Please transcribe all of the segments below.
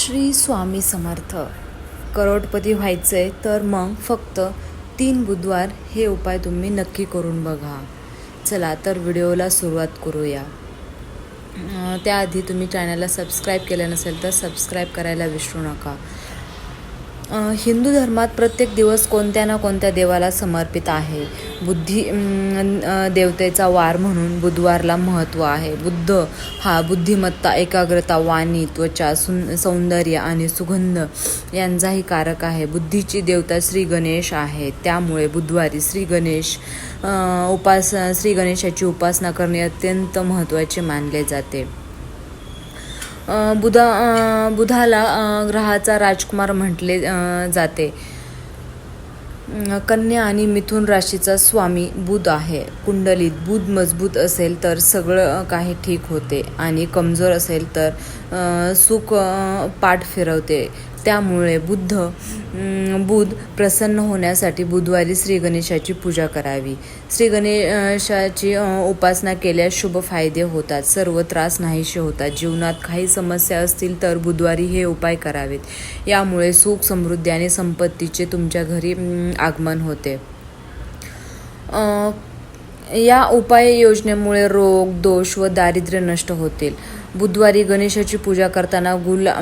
श्री स्वामी समर्थ. करोडपती व्हायचं आहे तर मग फक्त तीन बुधवार हे उपाय तुम्ही नक्की करून बघा. चला तर व्हिडिओला सुरुवात करूया. त्याआधी तुम्ही चॅनलला सबस्क्राईब केलं नसेल तर सबस्क्राईब करायला विसरू नका. हिंदू धर्मात प्रत्येक दिवस कोणत्या ना कोणत्या देवाला समर्पित आहे? बुद्धी देवतेचा वार म्हणून बुधवारला महत्त्व आहे. बुद्ध हा बुद्धिमत्ता एकाग्रता वाणी त्वचा सुं सौंदर्य आणि सुगंध यांचाही कारक आहे. बुद्धीची देवता श्री गणेश आहे. त्यामुळे बुधवारी श्री गणेश उपास श्री गणेशाची उपासना करणे अत्यंत महत्त्वाचे मानले जाते. बुधा बुधाला ग्रहाचा राजकुमार म्हटले जाते. कन्या आणि मिथुन राशीचा स्वामी बुध आहे. कुंडलीत बुध मजबूत असेल तर सगळं काही ठीक होते. आणि कमजोर असेल तर सुख पाठ फिरवते. त्यामुळे बुद्ध बुध प्रसन्न होण्यासाठी बुधवारी श्री गणेशाची पूजा करावी. श्री गणेशाची उपासना केल्यास शुभ फायदे होतात सर्व त्रास नाहीसे होतात. जीवनात काही समस्या असतील तर बुधवारी हे उपाय करावेत. यामुळे सुख समृद्धी आणि संपत्तीचे तुमच्या घरी आगमन होते. या उपाययोजनेमुळे रोग दोष व दारिद्र्य नष्ट होतील. बुधवारी गणेशाची पूजा करताना गुला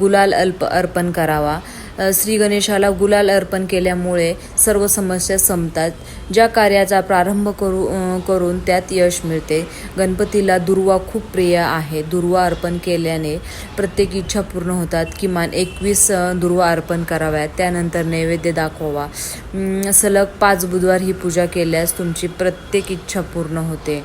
गुलाल अल्प अर्पण करावा. श्री गणेशाला गुलाल अर्पण केल्यामुळे सर्व समस्या संपतात. ज्या कार्याचा प्रारंभ करू करून त्यात यश मिळते. गणपतीला दुर्वा खूप प्रिय आहे. दुर्वा अर्पण केल्याने प्रत्येक इच्छा पूर्ण होतात. किमान एकवीस दुर्वा अर्पण कराव्यात. त्यानंतर नैवेद्य दाखवावा. सलग पाच बुधवार ही पूजा केल्यास तुमची प्रत्येक इच्छा पूर्ण होते.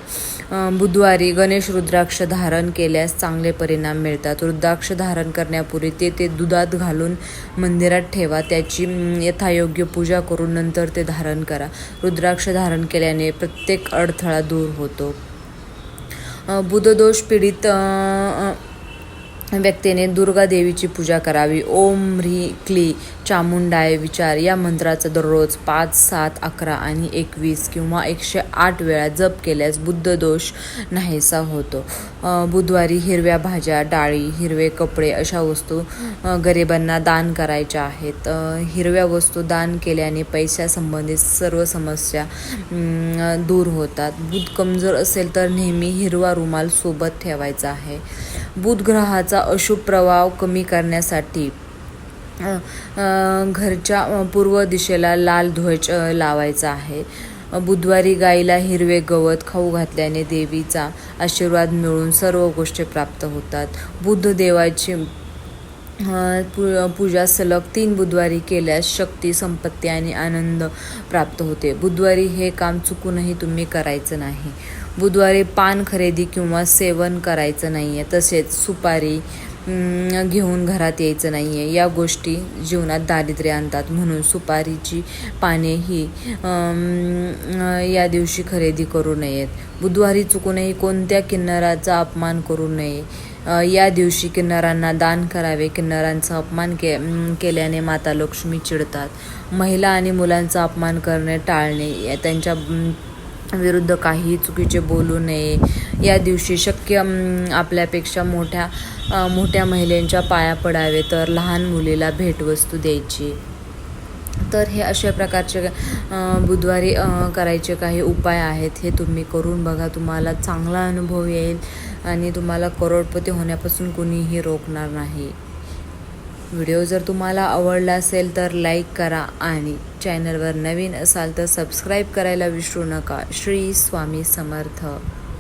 बुधवारी गणेश रुद्राक्ष धारण केल्यास चांगले परिणाम मिळतात. रुद्राक्ष धारण करण्यापूर्वी ते ते दुधात घालून मंदिर मंदिरात ठेवा त्याची यथायोग्य पूजा करून नंतर ते धारण करा. रुद्राक्ष धारण केल्याने प्रत्येक अडथळा दूर होतो. बुधदोष पीडित व्यक्तीने दुर्गा देवीची पूजा करावी. ओम ह्री क्ली चामुंडाय विचार या मंत्राचा दररोज पाच सात अकरा आणि एकवीस किंवा एकशे आठ वेळा जप केल्यास बुद्ध दोष नाहीसा होतो. बुधवारी हिरव्या भाज्या डाळी हिरवे कपडे अशा वस्तू गरिबांना दान करायच्या आहेत. हिरव्या वस्तू दान केल्याने पैशासंबंधित सर्व समस्या दूर होतात. बुध कमजोर असेल तर नेहमी हिरवा रुमाल सोबत ठेवायचा आहे. बुध ग्रहाचा अशुभ प्रभाव कमी करण्यासाठी घरच्या पूर्व दिशेला लाल ध्वज लावायचा आहे. बुधवारी गाईला हिरवे गवत खाऊ घातल्याने देवीचा आशीर्वाद मिळून सर्व गोष्टी प्राप्त होतात. बुद्ध देवाची पू पूजा सलग तीन बुधवारी केल्यास शक्ती संपत्ती आणि आनंद प्राप्त होते. बुधवारी हे काम चुकूनही तुम्ही करायचं नाही. बुधवारी पान खरेदी किंवा सेवन करायचं नाही आहे तसेच सुपारी घेऊन घरात यायचं नाही आहे या गोष्टी जीवनात दारिद्र्य आणतात. म्हणून सुपारीची पाने ही या दिवशी खरेदी करू नयेत. बुधवारी चुकूनही कोणत्या किन्नराचा अपमान करू नये. या दिवशी किन्नरांना दान करावे. किन्नरांचा अपमान के केल्याने माता लक्ष्मी चिडतात. महिला आणि मुलांचा अपमान करणे टाळणे या- त्यांच्या विरुद्ध काही चुकीचे बोलू नये. या दिवशी शक्य आपल्यापेक्षा मोठ्या मोठ्या महिलेंच्या पाया पडावे तर लहान मुलीला भेटवस्तू द्यायची. तर हे अशा प्रकारचे बुधवारी करायचे काही उपाय आहेत. हे तुम्ही करून बघा. तुम्हाला चांगला अनुभव येईल आणि तुम्हाला करोडपती होण्यापासून कुणीही रोखणार नाही. व्हिडिओ जर तुम्हाला आवडला असेल तर लाईक करा आणि चॅनलवर नवीन असाल तर सबस्क्राईब करायला विसरू नका. श्री स्वामी समर्थ.